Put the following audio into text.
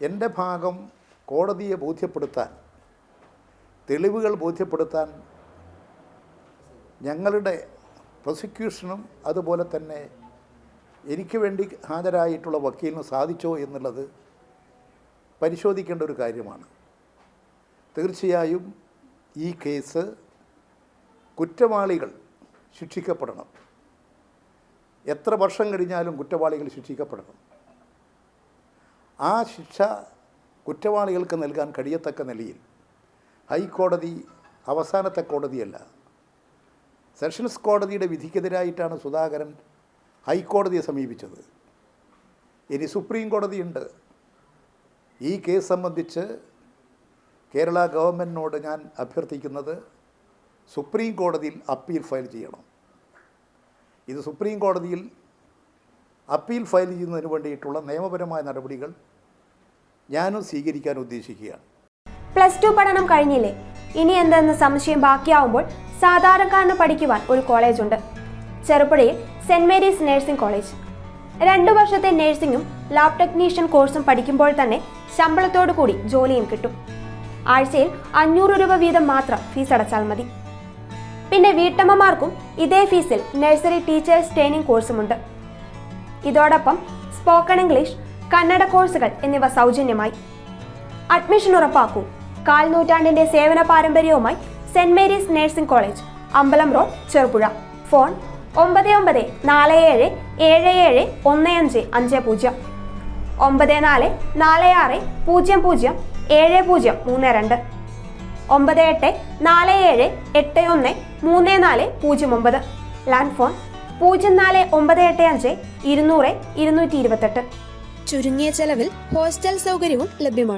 എന്റെ ഭാഗം കോടതിയെ ബോധ്യപ്പെടുത്താൻ തെളിവുകൾ ബോധ്യപ്പെടുത്താൻ ഞങ്ങളുടെ പ്രോസിക്യൂഷനും അതുപോലെ തന്നെ എനിക്ക് വേണ്ടി ഹാജരായിട്ടുള്ള വക്കീലിന് സാധിച്ചോ എന്നുള്ളത് പരിശോധിക്കേണ്ട ഒരു കാര്യമാണ്. തീർച്ചയായും ഈ കേസ് കുറ്റവാളികൾ ശിക്ഷിക്കപ്പെടണം. എത്ര വർഷം കഴിഞ്ഞാലും കുറ്റവാളികൾ ശിക്ഷിക്കപ്പെടണം. ആ ശിക്ഷ കുറ്റവാളികൾക്ക് നൽകാൻ കഴിയത്തക്ക നിലയിൽ ഹൈക്കോടതി അവസാനത്തെ കോടതിയല്ല. സെഷൻസ് കോടതിയുടെ വിധിക്കെതിരായിട്ടാണ് സുധാകരൻ ഹൈക്കോടതിയെ സമീപിച്ചത്. ഇനി സുപ്രീം കോടതിയുണ്ട്. ഈ കേസ് സംബന്ധിച്ച് കേരള ഗവൺമെന്റിനോട് ഞാൻ അഭ്യർത്ഥിക്കുന്നത് സുപ്രീം കോടതിയിൽ അപ്പീൽ ഫയൽ ചെയ്യണം. ഇത് സുപ്രീം കോടതിയിൽ അപ്പീൽ ഫയൽ ചെയ്യുന്നതിന് വേണ്ടിയിട്ടുള്ള നിയമപരമായ നടപടികൾ ഞാനും സ്വീകരിക്കാൻ ഉദ്ദേശിക്കുകയാണ്. പ്ലസ് ടു പഠനം കഴിഞ്ഞില്ലേ? ഇനി എന്തെന്ന് സംശയം ബാക്കിയാവുമ്പോൾ സാധാരണക്കാരന് പഠിക്കുവാൻ ഒരു കോളേജ് ഉണ്ട്. ചെറുപ്പുഴയിൽ സെന്റ് മേരീസ് നഴ്സിംഗ് കോളേജ് രണ്ടു വർഷത്തെ നഴ്സിംഗും ലാബ് ടെക്നീഷ്യൻ കോഴ്സും പഠിക്കുമ്പോൾ തന്നെ ശമ്പളത്തോടു കൂടി ജോലിയും കിട്ടും. ആഴ്ചയിൽ അഞ്ഞൂറ് രൂപ വീതം മാത്രം ഫീസ് അടച്ചാൽ മതി. പിന്നെ വീട്ടമ്മമാർക്കും ഇതേ ഫീസിൽ നഴ്സറി ടീച്ചേഴ്സ് ട്രെയിനിങ് കോഴ്സുമുണ്ട് ഇതോടൊപ്പം സ്പോക്കൺ ഇംഗ്ലീഷ് കന്നഡ കോഴ്സുകൾ എന്നിവ സൗജന്യമായി. അഡ്മിഷൻ ഉറപ്പാക്കൂ. കാൽ നൂറ്റാണ്ടിന്റെ സേവന പാരമ്പര്യവുമായി സെന്റ് മേരീസ് നഴ്സിംഗ് കോളേജ് അമ്പലം റോഡ് ചെറുപുഴ. ഫോൺ ഒമ്പത് ഒമ്പത് നാല് ഏഴ് ഏഴ് ഏഴ് ഒന്ന് അഞ്ച് അഞ്ച് പൂജ്യം. ഒമ്പത് നാല് നാല് ആറ് പൂജ്യം പൂജ്യം ഏഴ് പൂജ്യം മൂന്ന് രണ്ട്. ഒമ്പത് എട്ട് നാല് ഏഴ് എട്ട് ഒന്ന് മൂന്ന് നാല് പൂജ്യം ഒമ്പത്. ലാൻഡ് ഫോൺ പൂജ്യം നാല് ഒമ്പത് എട്ട് അഞ്ച് ഇരുന്നൂറ് ഇരുന്നൂറ്റി ഇരുപത്തെട്ട്. ചുരുങ്ങിയ ചെലവിൽ ഹോസ്റ്റൽ സൗകര്യവും ലഭ്യമാണ്.